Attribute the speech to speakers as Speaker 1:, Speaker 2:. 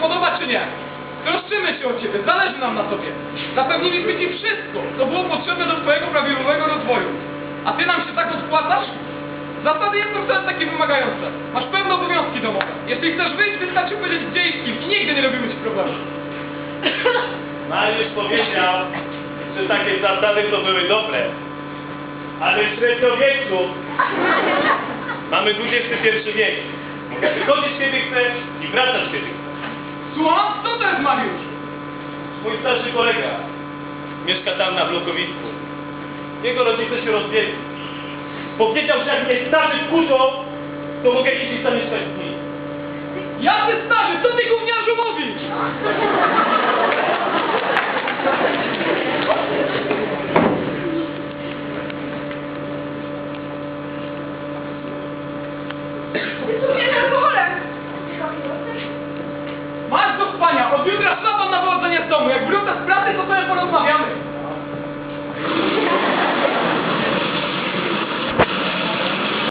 Speaker 1: podoba czy nie. Troszczymy się o Ciebie, zależy nam na Tobie. Zapewniliśmy Ci wszystko, co było potrzebne do Twojego prawidłowego rozwoju. A Ty nam się tak odpłacasz? Zasady są wcale takie wymagające. Masz pewne obowiązki domowe. Jeśli chcesz wyjść, wystarczy powiedzieć gdzie i z kim i nigdy nie robimy Ci problemu.
Speaker 2: Mariusz powiedział, że takie zasady to były dobre. Ale w średniowieczu mamy XXI wiek. Mogę wychodzić kiedy chcę i wracać kiedy chcę.
Speaker 1: Słucham? Co to jest Mariusz?
Speaker 2: Mój starszy kolega mieszka tam na blokowisku. Jego rodzice się rozwiedli. Powiedział, że jak mnie starzy wkurzą, to mogę iść i zamieszkać z nimi.
Speaker 1: Jacy starzy, co Ty gówniarzu mówisz?
Speaker 3: Nie
Speaker 1: spania, od jutra szlaban na wychodzenie z domu. Jak wrócę